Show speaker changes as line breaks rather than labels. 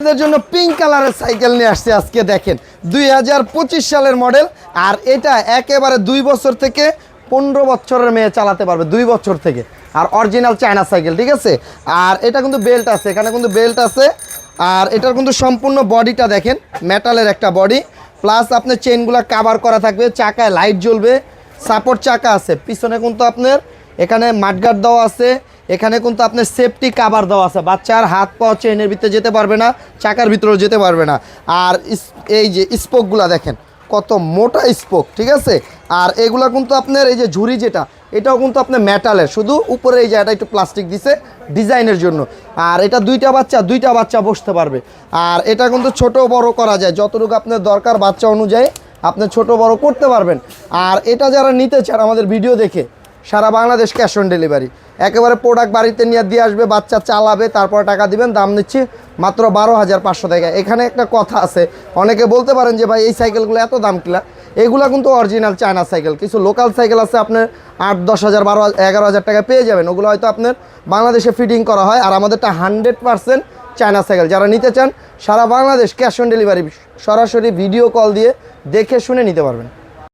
আপনাদের জন্য পিঙ্ক কালারের সাইকেল নিয়ে আসছে আজকে, দেখেন, দুই হাজার পঁচিশ সালের মডেল আর এটা একেবারে দুই বছর থেকে পনেরো বছরের মেয়ে চালাতে পারবে, দুই বছর থেকে। আর অরিজিনাল চায়না সাইকেল ঠিক আছে? আর এটা কিন্তু বেল্ট আছে, এখানে কিন্তু বেল্ট আছে, আর এটার কিন্তু সম্পূর্ণ বডিটা দেখেন মেটালের একটা বডি প্লাস আপনার চেনগুলো কাভার করা থাকবে, চাকায় লাইট জ্বলবে সাপোর্ট চাকা আছে, পিছনে কিন্তু আপনার এখানে মাঠগার্ড দেওয়া আছে। এখানে কিন্তু আপনার সেফটি কাভার দেওয়া আছে। বাচ্চার হাত, পা চেনের ভিতরে যেতে পারবে না, চাকার ভিতরেও যেতে পারবে না। আর এই যে স্পোকগুলা দেখেন, কত মোটা স্পোক, ঠিক আছে? আর এগুলা কিন্তু আপনার এই যে ঝুড়ি যেটা, এটাও কিন্তু আপনার মেটালের শুধু উপরে এই যে এটা একটু প্লাস্টিক দিছে ডিজাইনের জন্য। আর এটা দুইটা বাচ্চা দুইটা বাচ্চা বসতে পারবে। আর এটা কিন্তু ছোট বড় করা যায়, যতটুকু আপনার দরকার বাচ্চা অনুযায়ী আপনি ছোট বড় করতে পারবেন। আর এটা যারা নিতে চান আমাদের ভিডিও দেখে সারা বাংলাদেশ ক্যাশ অন ডেলিভারি। একেবারে প্রোডাক্ট বাড়িতে নিয়ে দিয়ে আসবে, বাচ্চা চালাবে, তারপর টাকা দিবেন, দাম নিচ্ছি মাত্র বারো হাজার পাঁচশো টাকা। এখানে একটা কথা আছে, অনেকে বলতে পারেন যে ভাই এই সাইকেলগুলো এত দাম কিলা? এগুলো কিন্তু অরিজিনাল চায়না সাইকেল কিছু লোকাল সাইকেল আছে, আপনার আট, দশ হাজার, বারো, এগারো হাজার টাকা পেয়ে যাবেন। ওগুলো হয়তো আপনার বাংলাদেশে ফিটিং করা হয়, আর আমাদেরটা হান্ড্রেড পার্সেন্ট চায়না সাইকেল যারা নিতে চান, সারা বাংলাদেশ ক্যাশ অন ডেলিভারি সরাসরি ভিডিও কল দিয়ে দেখে শুনে নিতে পারবেন।